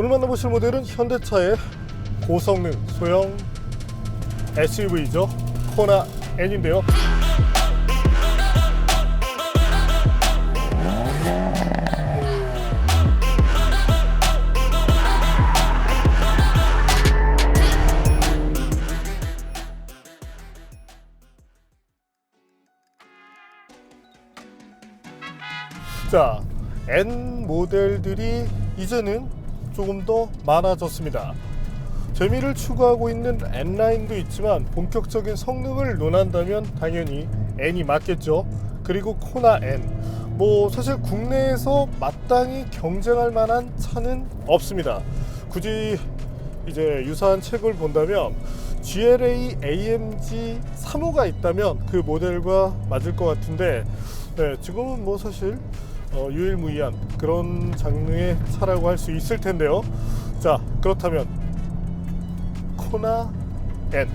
오늘 만나보실 모델은 현대차의 고성능 소형 SUV죠. 코나 N인데요. 자, N 모델들이 이제는 조금 더 많아졌습니다. 재미를 추구하고 있는 N라인도 있지만 본격적인 성능을 논한다면 당연히 N이 맞겠죠. 그리고 코나 N. 뭐 사실 국내에서 마땅히 경쟁할 만한 차는 없습니다. 굳이 이제 유사한 책을 본다면 GLA AMG 3호가 있다면 그 모델과 맞을 것 같은데 네, 지금은 뭐 사실 어, 유일무이한 그런 장르의 차라고 할 수 있을 텐데요. 자 그렇다면 코나 N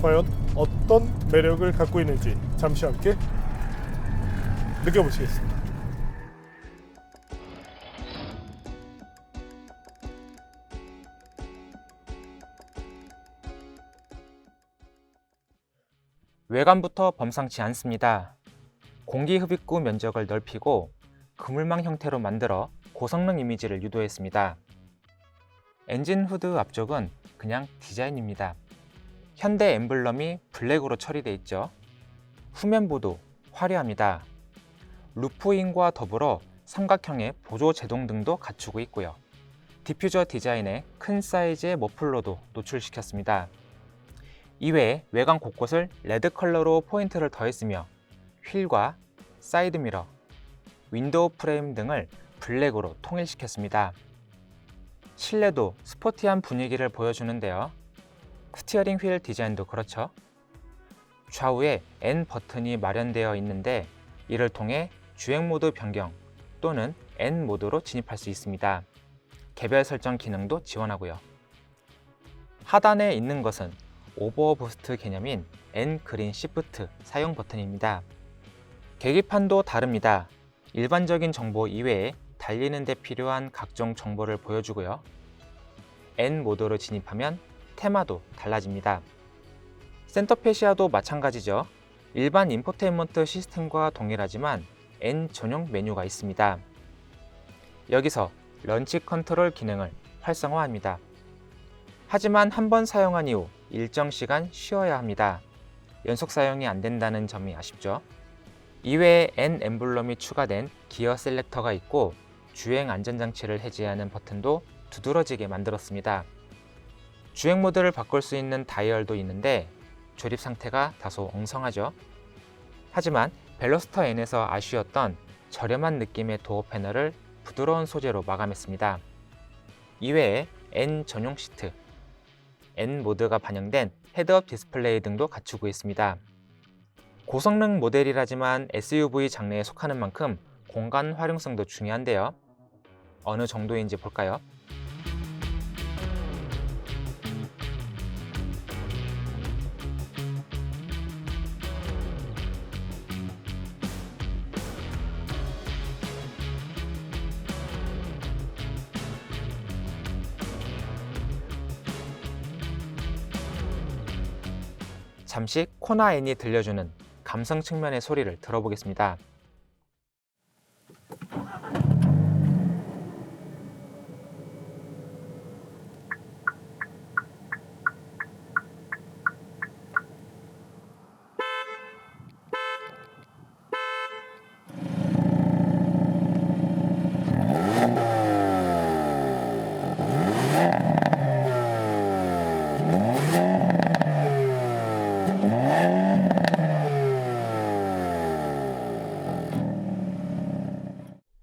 과연 어떤 매력을 갖고 있는지 잠시 함께 느껴보시겠습니다. 외관부터 범상치 않습니다. 공기 흡입구 면적을 넓히고 그물망 형태로 만들어 고성능 이미지를 유도했습니다. 엔진 후드 앞쪽은 그냥 디자인입니다. 현대 엠블럼이 블랙으로 처리되어 있죠. 후면부도 화려합니다. 루프인과 더불어 삼각형의 보조 제동 등도 갖추고 있고요. 디퓨저 디자인에 큰 사이즈의 머플러도 노출시켰습니다. 이외에 외관 곳곳을 레드 컬러로 포인트를 더했으며 휠과 사이드미러, 윈도우 프레임 등을 블랙으로 통일시켰습니다. 실내도 스포티한 분위기를 보여주는데요. 스티어링 휠 디자인도 그렇죠. 좌우에 N 버튼이 마련되어 있는데 이를 통해 주행 모드 변경 또는 N 모드로 진입할 수 있습니다. 개별 설정 기능도 지원하고요. 하단에 있는 것은 오버 부스트 개념인 N 그린 시프트 사용 버튼입니다. 계기판도 다릅니다. 일반적인 정보 이외에 달리는 데 필요한 각종 정보를 보여주고요. N 모드로 진입하면 테마도 달라집니다. 센터페시아도 마찬가지죠. 일반 인포테인먼트 시스템과 동일하지만 N 전용 메뉴가 있습니다. 여기서 런치 컨트롤 기능을 활성화합니다. 하지만 한 번 사용한 이후 일정 시간 쉬어야 합니다. 연속 사용이 안 된다는 점이 아쉽죠. 이외에 N 엠블럼이 추가된 기어 셀렉터가 있고 주행 안전장치를 해제하는 버튼도 두드러지게 만들었습니다. 주행 모드를 바꿀 수 있는 다이얼도 있는데 조립 상태가 다소 엉성하죠. 하지만 벨로스터 N에서 아쉬웠던 저렴한 느낌의 도어 패널을 부드러운 소재로 마감했습니다. 이외에 N 전용 시트, N 모드가 반영된 헤드업 디스플레이 등도 갖추고 있습니다. 고성능 모델이라지만 SUV 장르에 속하는 만큼 공간 활용성도 중요한데요. 어느 정도인지 볼까요? 잠시 코나 N이 들려주는 감성 측면의 소리를 들어보겠습니다.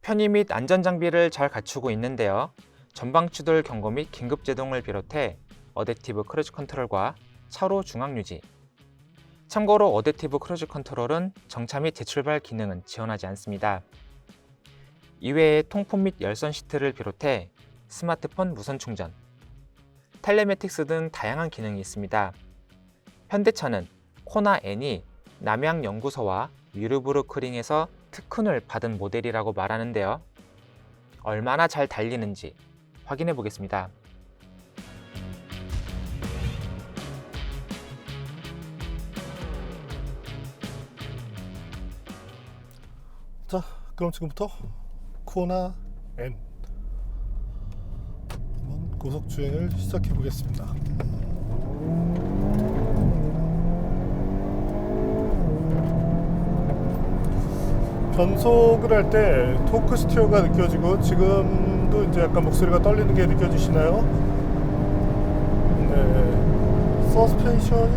편의 및 안전 장비를 잘 갖추고 있는데요. 전방 추돌 경고 및 긴급 제동을 비롯해 어댑티브 크루즈 컨트롤과 차로 중앙 유지. 참고로 어댑티브 크루즈 컨트롤은 정차 및 재출발 기능은 지원하지 않습니다. 이외에 통풍 및 열선 시트를 비롯해 스마트폰 무선 충전, 텔레매틱스 등 다양한 기능이 있습니다. 현대차는 코나 N이 남양연구소와 위르브르크링에서 특훈을 받은 모델이라고 말하는데요. 얼마나 잘 달리는지, 확인해 보겠습니다. 자, 그럼 지금부터 코나 N 고속 주행을 시작해 보겠습니다. 변속을 할 때 토크 스티어가 느껴지고 지금도 이제 약간 목소리가 떨리는 게 느껴지시나요? 네, 서스펜션이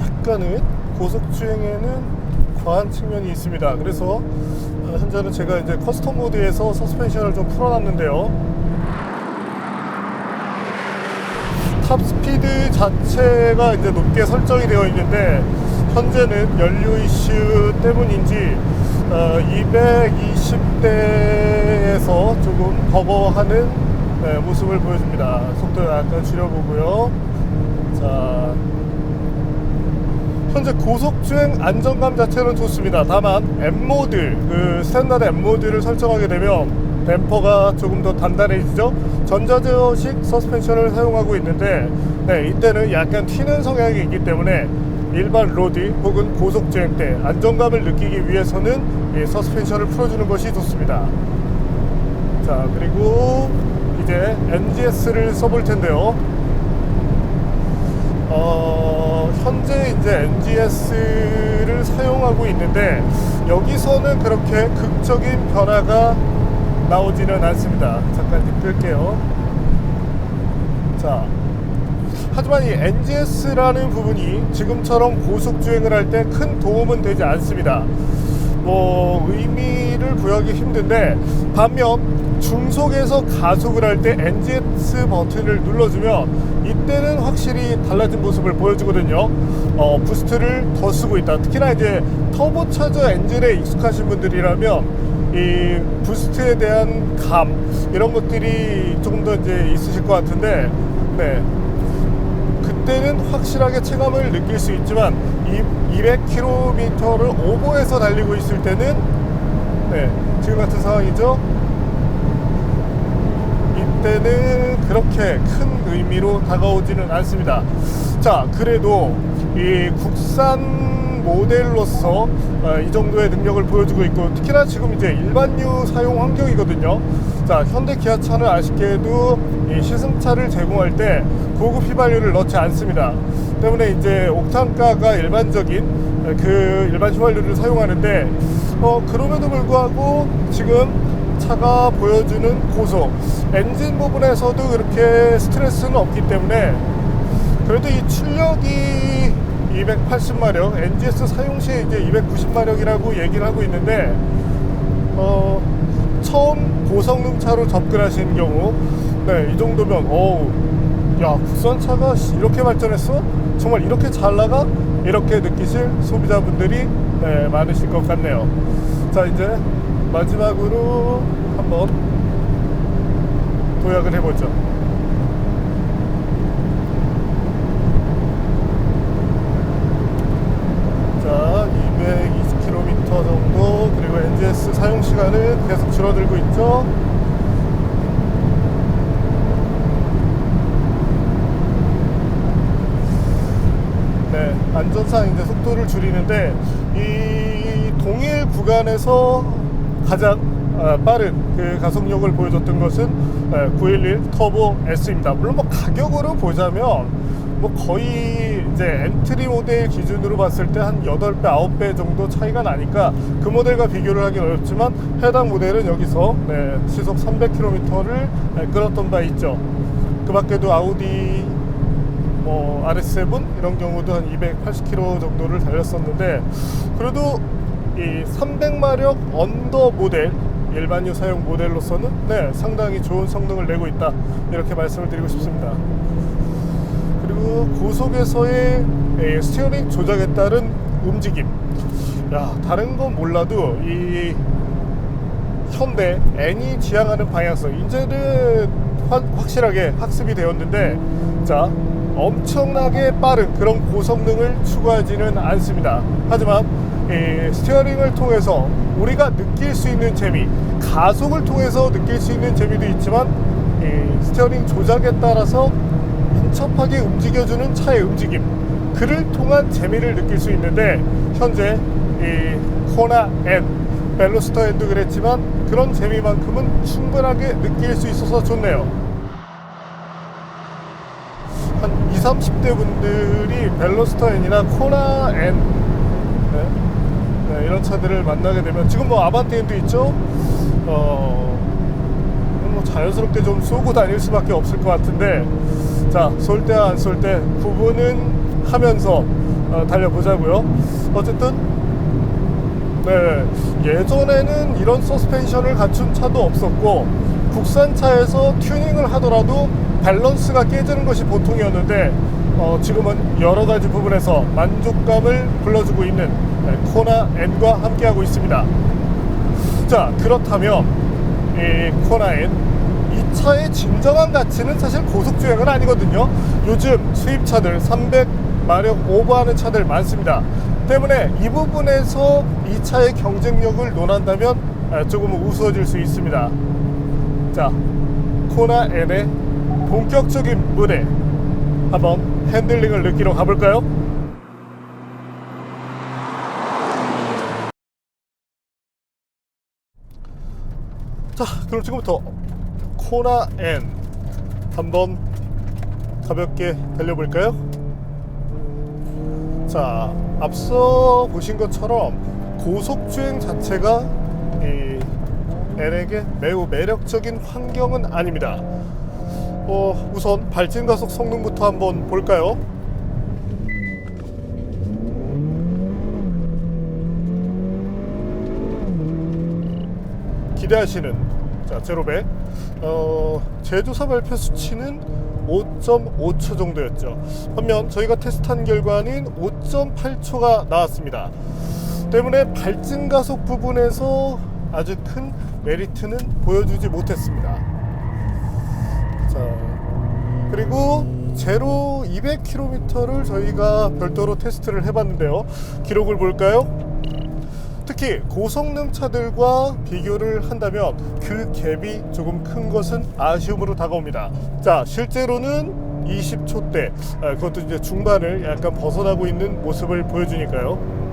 약간은 고속 주행에는 과한 측면이 있습니다. 그래서 어, 현재는 제가 이제 커스텀 모드에서 서스펜션을 좀 풀어놨는데요. 탑 스피드 자체가 이제 높게 설정이 되어 있는데 현재는 연료 이슈 때문인지 어, 220대에서 조금 버거하는 네, 모습을 보여줍니다. 속도 약간 줄여보고요. 자, 현재 고속주행 안정감 자체는 좋습니다. 다만 M 모드, 그 스탠다드 M 모드를 설정하게 되면 댐퍼가 조금 더 단단해지죠. 전자제어식 서스펜션을 사용하고 있는데, 네, 이때는 약간 튀는 성향이 있기 때문에 일반 로드 혹은 고속 주행 때 안정감을 느끼기 위해서는 이 서스펜션을 풀어주는 것이 좋습니다. 자, 그리고 이제 NGS를 써볼 텐데요. 어, 현재 이제 NGS를 사용하고 있는데 여기서는 그렇게 극적인 변화가 나오지는 않습니다. 잠깐 끌게요. 자, 하지만 이 NGS라는 부분이 지금처럼 고속 주행을 할 때 큰 도움은 되지 않습니다. 뭐 의미를 부여하기 힘든데 반면 중속에서 가속을 할 때 NGS 버튼을 눌러주면 이때는 확실히 달라진 모습을 보여주거든요. 어, 부스트를 더 쓰고 있다. 특히나 이제 터보차저 엔진에 익숙하신 분들이라면 이 부스트에 대한 감 이런 것들이 조금 더 이제 있으실 것 같은데, 네. 그때는 확실하게 체감을 느낄 수 있지만 이 200km를 오버해서 달리고 있을 때는 네, 지금 같은 상황이죠. 이때는 그렇게 큰 의미로 다가오지는 않습니다. 자, 그래도 이 국산 모델로서 어, 이 정도의 능력을 보여주고 있고 특히나 지금 이제 일반유 사용 환경이거든요. 자, 현대 기아차는 아쉽게도 이 시승차를 제공할 때 고급 휘발유를 넣지 않습니다. 때문에 이제 옥탄가가 일반적인 그 일반 휘발유를 사용하는데 어, 그럼에도 불구하고 지금 차가 보여주는 고속 엔진 부분에서도 그렇게 스트레스는 없기 때문에 그래도 이 출력이 280마력 NGS 사용 시에 이제 290마력이라고 얘기를 하고 있는데 어, 처음 고성능 차로 접근하시는 경우 네, 이 정도면 어우 야 국산 차가 이렇게 발전했어? 정말 이렇게 잘 나가? 이렇게 느끼실 소비자분들이 네, 많으실 것 같네요 자 이제 마지막으로 한번 도약을 해보죠 자 220km 정도 그리고 NGS 사용 시간은 계속 줄어들고 있죠 네, 안전상 이제 속도를 줄이는데 이 동일 구간에서 가장 아, 빠른 그 가속력을 보여줬던 것은 911 터보 S입니다. 물론 뭐 가격으로 보자면 뭐 거의 이제 엔트리 모델 기준으로 봤을 때 한 8배, 9배 정도 차이가 나니까 그 모델과 비교를 하기 어렵지만 해당 모델은 여기서 네, 시속 300km를 끌었던 바 있죠. 그 밖에도 아우디 뭐 RS7 이런 경우도 한 280km 정도를 달렸었는데 그래도 이 300마력 언더 모델 일반유 사용 모델로서는 네 상당히 좋은 성능을 내고 있다 이렇게 말씀을 드리고 싶습니다. 그리고 고속에서의 예, 스티어링 조작에 따른 움직임. 야 다른 건 몰라도 이 현대 N이 지향하는 방향성 이제는 확, 확실하게 학습이 되었는데 자 엄청나게 빠른 그런 고성능을 추구하지는 않습니다. 하지만 이 스티어링을 통해서 우리가 느낄 수 있는 재미, 가속을 통해서 느낄 수 있는 재미도 있지만 이 스티어링 조작에 따라서 민첩하게 움직여주는 차의 움직임 그를 통한 재미를 느낄 수 있는데 현재 이 코나 N 벨로스터 N도 그랬지만 그런 재미만큼은 충분하게 느낄 수 있어서 좋네요. 한 20, 30대 분들이 벨로스터 N이나 코나 N 네, 네, 이런 차들을 만나게 되면 지금 뭐 아반떼 N도 있죠. 어, 뭐 자연스럽게 좀 쏘고 다닐 수밖에 없을 것 같은데 자 쏠 때 안 쏠때 구분은 하면서 어, 달려보자고요. 어쨌든 네 예전에는 이런 서스펜션을 갖춘 차도 없었고 국산차에서 튜닝을 하더라도 밸런스가 깨지는 것이 보통이었는데 어, 지금은 여러 가지 부분에서 만족감을 불러주고 있는 네, 코나 N과 함께하고 있습니다. 자 그렇다면 이 코나 N 이 차의 진정한 가치는 사실 고속 주행은 아니거든요. 요즘 수입차들 300마력 오버하는 차들 많습니다. 때문에 이 부분에서 이 차의 경쟁력을 논한다면 아, 조금은 우스워질 수 있습니다. 자, 코나 N의 본격적인 무대 한번 핸들링을 느끼러 가볼까요? 자, 그럼 지금부터 코나 N 한번 가볍게 달려볼까요? 자, 앞서 보신 것처럼 고속 주행 자체가 이 N에게 매우 매력적인 환경은 아닙니다. 어, 우선 발진 가속 성능부터 한번 볼까요? 기대하시는 자 제로백 어, 제조사 발표 수치는 5.5초 정도였죠. 반면 저희가 테스트한 결과는 5.8초가 나왔습니다. 때문에 발진 가속 부분에서 아주 큰 메리트는 보여주지 못했습니다. 자 그리고 제로 200km를 저희가 별도로 테스트를 해봤는데요. 기록을 볼까요? 특히 고성능 차들과 비교를 한다면 그 갭이 조금 큰 것은 아쉬움으로 다가옵니다. 자, 실제로는 20초대, 아, 그것도 이제 중반을 약간 벗어나고 있는 모습을 보여주니까요.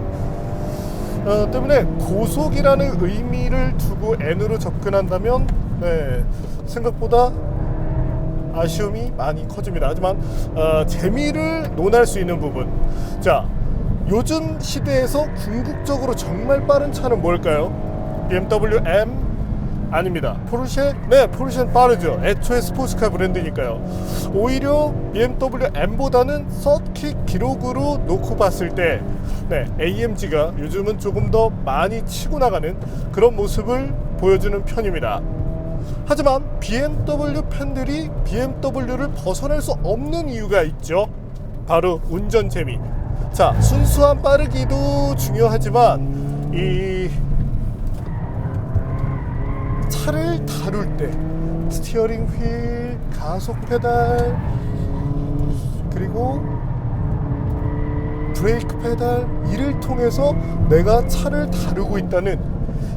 어, 때문에 고속이라는 의미를 두고 N으로 접근한다면 네, 생각보다 아쉬움이 많이 커집니다. 하지만 어, 재미를 논할 수 있는 부분. 자, 요즘 시대에서 궁극적으로 정말 빠른 차는 뭘까요? BMW M 아닙니다. 포르쉐? 네, 포르쉐는 빠르죠. 애초에 스포츠카 브랜드니까요. 오히려 BMW M보다는 서킷 기록으로 놓고 봤을 때, 네, AMG가 요즘은 조금 더 많이 치고 나가는 그런 모습을 보여주는 편입니다. 하지만 BMW 팬들이 BMW를 벗어날 수 없는 이유가 있죠. 바로 운전 재미. 자, 순수한 빠르기도 중요하지만 이 차를 다룰 때 스티어링 휠, 가속 페달 그리고 브레이크 페달 이를 통해서 내가 차를 다루고 있다는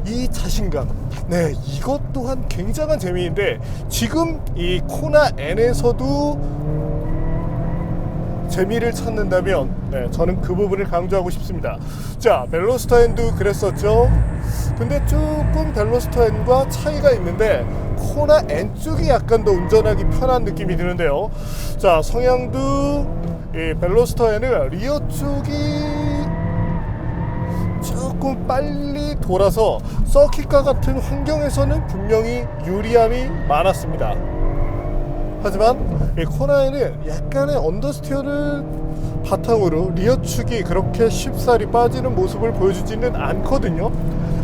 이 자신감. 네, 이것 또한 굉장한 재미인데 지금 이 코나 N에서도 재미를 찾는다면 네, 저는 그 부분을 강조하고 싶습니다. 자, 벨로스터엔도 그랬었죠. 근데 조금 벨로스터엔과 차이가 있는데 코나 N 쪽이 약간 더 운전하기 편한 느낌이 드는데요. 자, 성향도 이 벨로스터엔은 리어 쪽이 조금 빨리 돌아서 서킷과 같은 환경에서는 분명히 유리함이 많았습니다. 하지만 이 코나에는 약간의 언더스티어를 바탕으로 리어 축이 그렇게 쉽사리 빠지는 모습을 보여주지는 않거든요.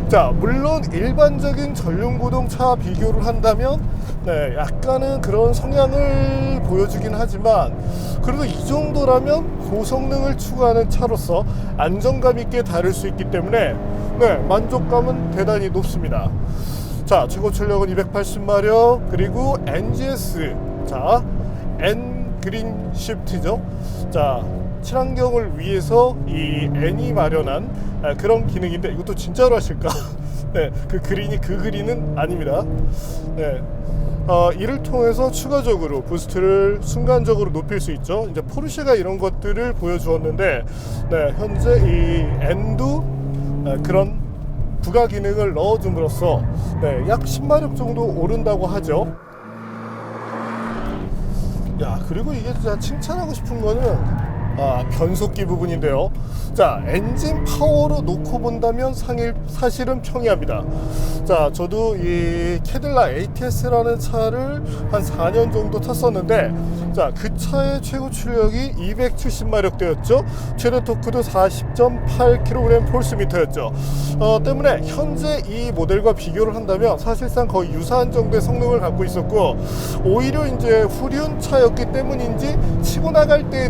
자, 물론 일반적인 전륜구동차 비교를 한다면 네, 약간은 그런 성향을 보여주긴 하지만 그래도 이 정도라면 고성능을 추구하는 차로서 안정감 있게 다룰 수 있기 때문에 네, 만족감은 대단히 높습니다. 자, 최고 출력은 280마력 그리고 NGS 자, N 그린 시프트죠. 자, 친환경을 위해서 이 N이 마련한 아, 그런 기능인데 이것도 진짜로 하실까? 네, 그 그린이 그 그린은 아닙니다. 네, 어, 이를 통해서 추가적으로 부스트를 순간적으로 높일 수 있죠. 이제 포르쉐가 이런 것들을 보여주었는데 네, 현재 이 N도 네, 그런 부가 기능을 넣어줌으로써 네, 약 10마력 정도 오른다고 하죠. 야 그리고 이게 진짜 칭찬하고 싶은 거는 아, 변속기 부분인데요. 자 엔진 파워로 놓고 본다면 상일 사실은 평이합니다. 자 저도 이 캐딜락 ATS라는 차를 한 4년 정도 탔었는데 자 그 차의 최고 출력이 270마력대였죠. 최대 토크도 40.8kg 폴스미터였죠. 어, 때문에 현재 이 모델과 비교를 한다면 사실상 거의 유사한 정도의 성능을 갖고 있었고 오히려 이제 후륜 차였기 때문인지 치고 나갈 때의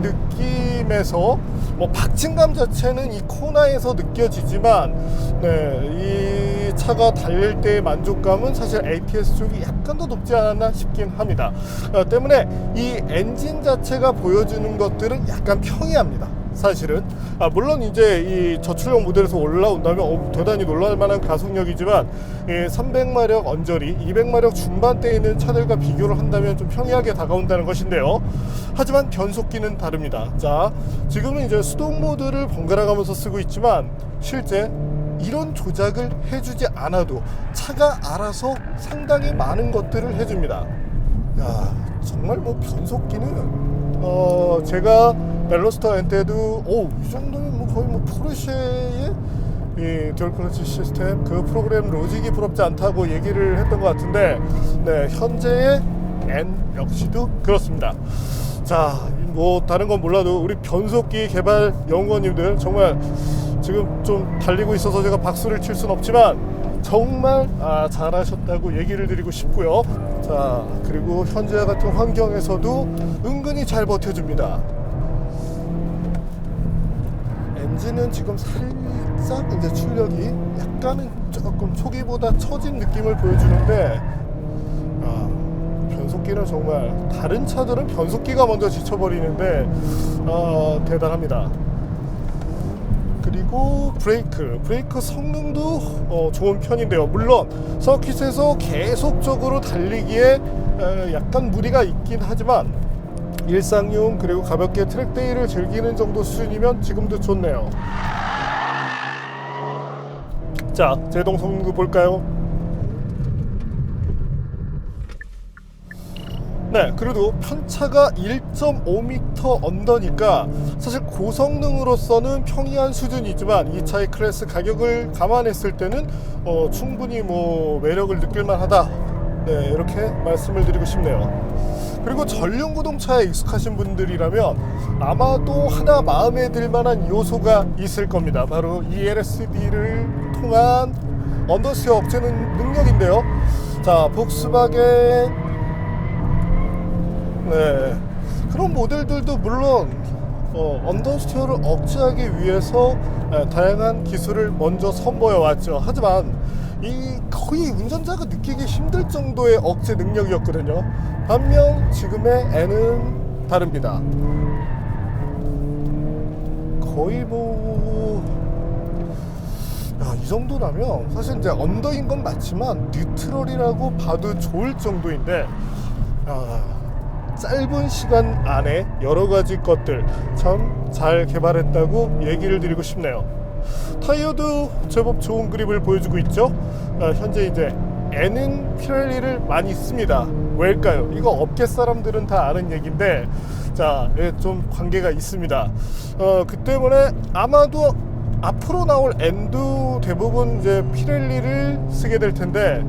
느낌에서 뭐 박진감 자체는 이 코나에서 느껴지지만 네, 이 차가 달릴 때의 만족감은 사실 ATS 쪽이 약간 더 높지 않았나 싶긴 합니다. 어, 때문에 이 엔진 자체가 보여주는 것들은 약간 평이합니다. 사실은. 아, 물론 이제 이 저출력 모델에서 올라온다면 어, 대단히 놀랄 만한 가속력이지만 이 300마력 언저리 200마력 중반대에 있는 차들과 비교를 한다면 좀 평이하게 다가온다는 것인데요. 하지만 변속기는 다릅니다. 자 지금은 이제 수동 모드를 번갈아 가면서 쓰고 있지만 실제 이런 조작을 해주지 않아도 차가 알아서 상당히 많은 것들을 해줍니다. 야 정말 뭐 변속기는 어 제가 벨로스터 때도 오이 정도면 뭐 거의 뭐 포르쉐의 이 듀얼 클러치 시스템 그 프로그램 로직이 부럽지 않다고 얘기를 했던 것 같은데 네 현재의 N 역시도 그렇습니다. 자, 뭐 다른 건 몰라도 우리 변속기 개발 연구원님들 정말 지금 좀 달리고 있어서 제가 박수를 칠 수는 없지만 정말 아, 잘하셨다고 얘기를 드리고 싶고요. 자, 그리고 현재 같은 환경에서도 은근히 잘 버텨줍니다. 엔진은 지금 살짝 이제 출력이 약간은 조금 초기보다 처진 느낌을 보여주는데 아, 변속기는 정말 다른 차들은 변속기가 먼저 지쳐버리는데 아, 대단합니다. 그리고 브레이크, 브레이크 성능도 어, 좋은 편인데요. 물론 서킷에서 계속적으로 달리기에 에, 약간 무리가 있긴 하지만 일상용 그리고 가볍게 트랙데이를 즐기는 정도 수준이면 지금도 좋네요. 자, 제동 성능도 볼까요? 네, 그래도 편차가 1.5m 언더니까 사실 고성능으로서는 평이한 수준이지만 이 차의 클래스 가격을 감안했을 때는 어, 충분히 뭐 매력을 느낄만 하다. 네, 이렇게 말씀을 드리고 싶네요. 그리고 전륜 구동차에 익숙하신 분들이라면 아마도 하나 마음에 들 만한 요소가 있을 겁니다. 바로 이 LSD를 통한 언더스티어 억제는 능력인데요. 자, 복스바겐 네. 그런 모델들도 물론 어, 언더스티어를 억제하기 위해서 에, 다양한 기술을 먼저 선보여 왔죠. 하지만 이 거의 운전자가 느끼기 힘들 정도의 억제 능력이었거든요. 반면 지금의 N은 다릅니다. 거의 뭐. 야, 이 정도라면 사실 이제 언더인 건 맞지만 뉴트럴이라고 봐도 좋을 정도인데 아, 짧은 시간 안에 여러 가지 것들 참 잘 개발했다고 얘기를 드리고 싶네요. 타이어도 제법 좋은 그립을 보여주고 있죠. 아, 현재 이제 N은 피렐리를 많이 씁니다. 왜일까요? 이거 업계 사람들은 다 아는 얘기인데 자, 예, 좀 관계가 있습니다. 어, 그 때문에 아마도 앞으로 나올 N도 대부분 이제 피렐리를 쓰게 될 텐데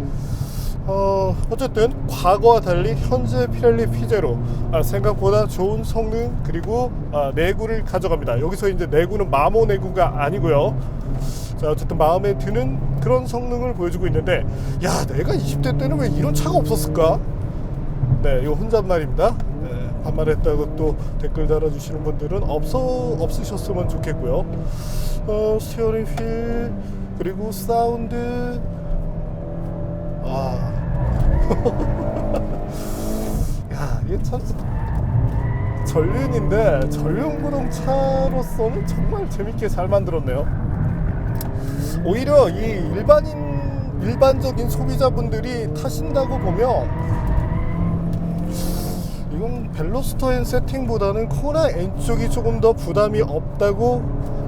어, 어쨌든 과거와 달리 현재 피렐리 피제로 아, 생각보다 좋은 성능 그리고 아, 내구를 가져갑니다. 여기서 이제 내구는 마모 내구가 아니고요. 자 어쨌든 마음에 드는 그런 성능을 보여주고 있는데 야 내가 20대 때는 왜 이런 차가 없었을까? 네, 이거 혼잣말입니다. 네, 반말했다고 또 댓글 달아주시는 분들은 없어 없으셨으면 좋겠고요. 어, 스티어링 휠 그리고 사운드 아, 야 이게 참 전륜인데 전륜구동 차로서는 정말 재밌게 잘 만들었네요. 오히려 이 일반인 일반적인 소비자분들이 타신다고 보면 이건 벨로스터 N 세팅보다는 코나 N 쪽이 조금 더 부담이 없다고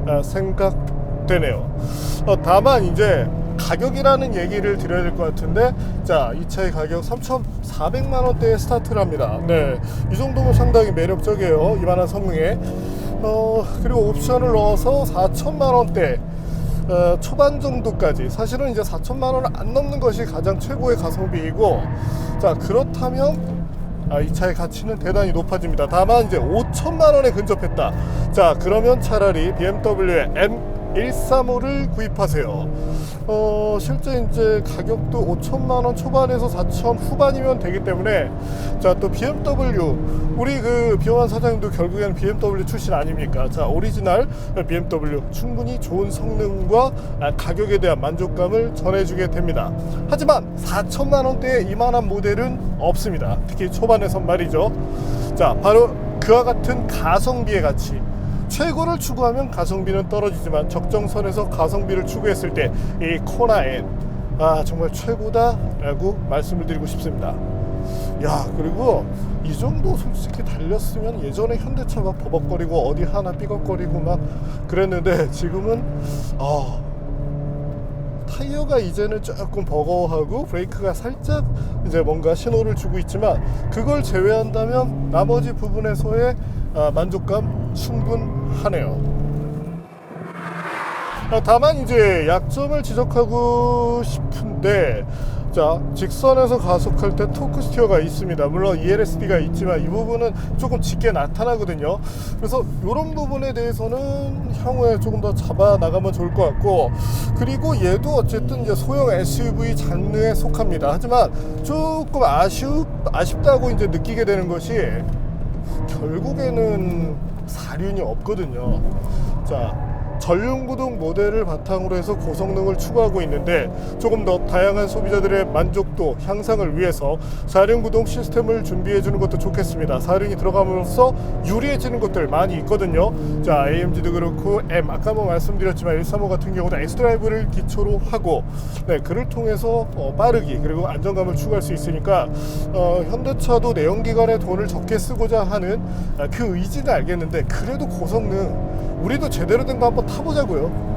아, 생각되네요. 어, 다만 이제 가격이라는 얘기를 드려야 될 것 같은데 자 이 차의 가격 3,400만 원대에 스타트를 합니다. 네, 이 정도면 상당히 매력적이에요. 이만한 성능에 어, 그리고 옵션을 넣어서 4천만 원대 어, 초반 정도까지 사실은 이제 4천만 원을 안 넘는 것이 가장 최고의 가성비이고 자 그렇다면 아, 이 차의 가치는 대단히 높아집니다. 다만 이제 5천만 원에 근접했다. 자 그러면 차라리 BMW의 M135를 구입하세요. 어 실제 이제 가격도 5천만 원 초반에서 4천 후반이면 되기 때문에 자 또 BMW 우리 그 비영한 사장님도 결국에는 BMW 출신 아닙니까? 자 오리지널 BMW 충분히 좋은 성능과 아, 가격에 대한 만족감을 전해주게 됩니다. 하지만 4천만 원대의 이만한 모델은 없습니다. 특히 초반에선 말이죠. 자 바로 그와 같은 가성비의 가치. 최고를 추구하면 가성비는 떨어지지만 적정선에서 가성비를 추구했을 때 이 코나 N 아 정말 최고다라고 말씀을 드리고 싶습니다. 야 그리고 이 정도 솔직히 달렸으면 예전에 현대차 막 버벅거리고 어디 하나 삐걱거리고 막 그랬는데 지금은 어 타이어가 이제는 조금 버거워하고 브레이크가 살짝 이제 뭔가 신호를 주고 있지만 그걸 제외한다면 나머지 부분에서의 아, 만족감 충분하네요. 아, 다만 이제 약점을 지적하고 싶은데 자 직선에서 가속할 때 토크 스티어가 있습니다. 물론 ELSD가 있지만 이 부분은 조금 짙게 나타나거든요. 그래서 이런 부분에 대해서는 향후에 조금 더 잡아 나가면 좋을 것 같고 그리고 얘도 어쨌든 이제 소형 SUV 장르에 속합니다. 하지만 조금 아쉽, 아쉽다고 이제 느끼게 되는 것이 결국에는 사륜이 없거든요. 자, 전륜구동 모델을 바탕으로 해서 고성능을 추구하고 있는데 조금 더 다양한 소비자들의 만족도 향상을 위해서 사륜구동 시스템을 준비해 주는 것도 좋겠습니다. 사륜이 들어감으로써 유리해지는 것들 많이 있거든요. 자, AMG도 그렇고 M 아까 뭐 말씀드렸지만 135 같은 경우는 S 드라이브를 기초로 하고 네, 그를 통해서 어, 빠르기 그리고 안정감을 추구할 수 있으니까 어, 현대차도 내연기관에 돈을 적게 쓰고자 하는 아, 그 의지는 알겠는데 그래도 고성능 우리도 제대로 된 거 한번 타보자고요.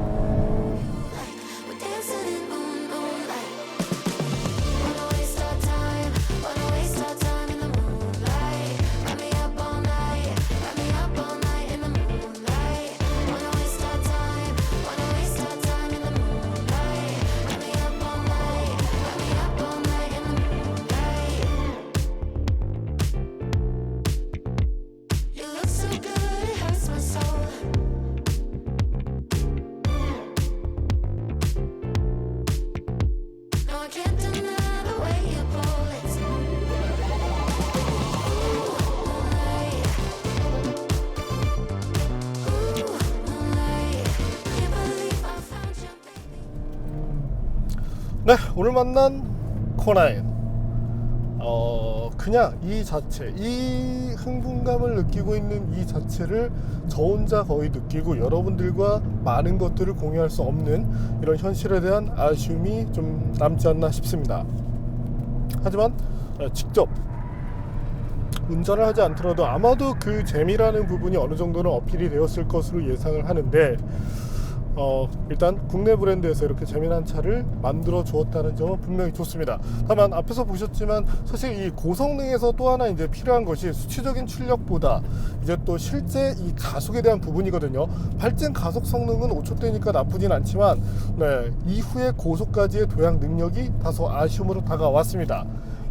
네, 오늘 만난 코나인. 어, 그냥 이 자체, 이 흥분감을 느끼고 있는 이 자체를 저 혼자 거의 느끼고 여러분들과 많은 것들을 공유할 수 없는 이런 현실에 대한 아쉬움이 좀 남지 않나 싶습니다. 하지만 어, 직접 운전을 하지 않더라도 아마도 그 재미라는 부분이 어느 정도는 어필이 되었을 것으로 예상을 하는데 어, 일단 국내 브랜드에서 이렇게 재미난 차를 만들어 주었다는 점은 분명히 좋습니다. 다만 앞에서 보셨지만 사실 이 고성능에서 또 하나 이제 필요한 것이 수치적인 출력보다 이제 또 실제 이 가속에 대한 부분이거든요. 발전 가속 성능은 5초대니까 나쁘진 않지만 네, 이후에 고속까지의 도약 능력이 다소 아쉬움으로 다가왔습니다.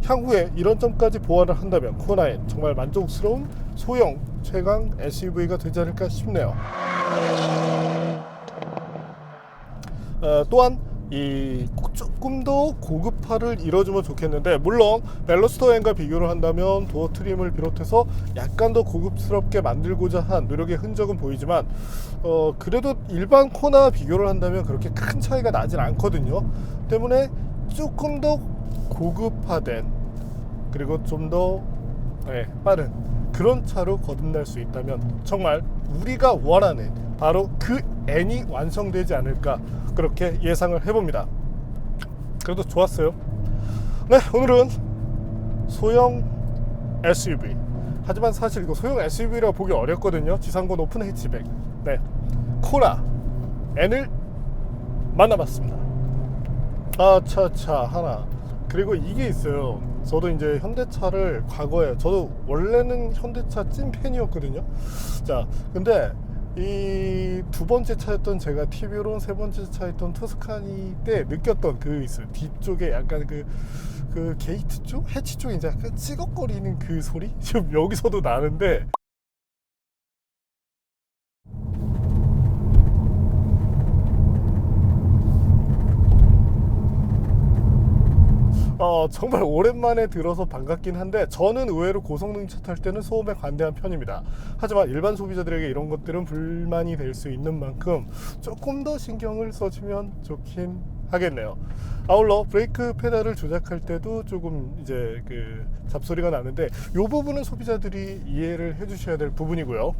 향후에 이런 점까지 보완을 한다면 코나엔 정말 만족스러운 소형 최강 SUV가 되지 않을까 싶네요. 어, 또한 이 조금 더 고급화를 이뤄주면 좋겠는데 물론 벨로스터 N과 비교를 한다면 도어 트림을 비롯해서 약간 더 고급스럽게 만들고자 한 노력의 흔적은 보이지만 어, 그래도 일반 코나 비교를 한다면 그렇게 큰 차이가 나진 않거든요. 때문에 조금 더 고급화된 그리고 좀더 네, 빠른 그런 차로 거듭날 수 있다면 정말 우리가 원하는 바로 그 N이 완성되지 않을까 그렇게 예상을 해봅니다. 그래도 좋았어요. 네, 오늘은 소형 SUV 하지만 사실 이거 소형 SUV라 보기 어렵거든요. 지상고 높은 해치백. 네, 코나 N을 만나봤습니다. 아차차 하나. 그리고 이게 있어요. 저도 이제 현대차를 과거에 저도 원래는 현대차 찐 팬이었거든요. 자, 근데 이 두 번째 차였던 제가 TV론 세 번째 차였던 토스카니 때 느꼈던 그 있어요. 뒤쪽에 약간 그, 그 게이트 쪽? 해치 쪽에 이제 약간 찌걱거리는 그 소리? 지금 여기서도 나는데 어, 정말 오랜만에 들어서 반갑긴 한데 저는 의외로 고성능 차 탈 때는 소음에 관대한 편입니다. 하지만 일반 소비자들에게 이런 것들은 불만이 될 수 있는 만큼 조금 더 신경을 써주면 좋긴 하겠네요. 아울러 브레이크 페달을 조작할 때도 조금 이제 그 잡소리가 나는데 이 부분은 소비자들이 이해를 해주셔야 될 부분이고요.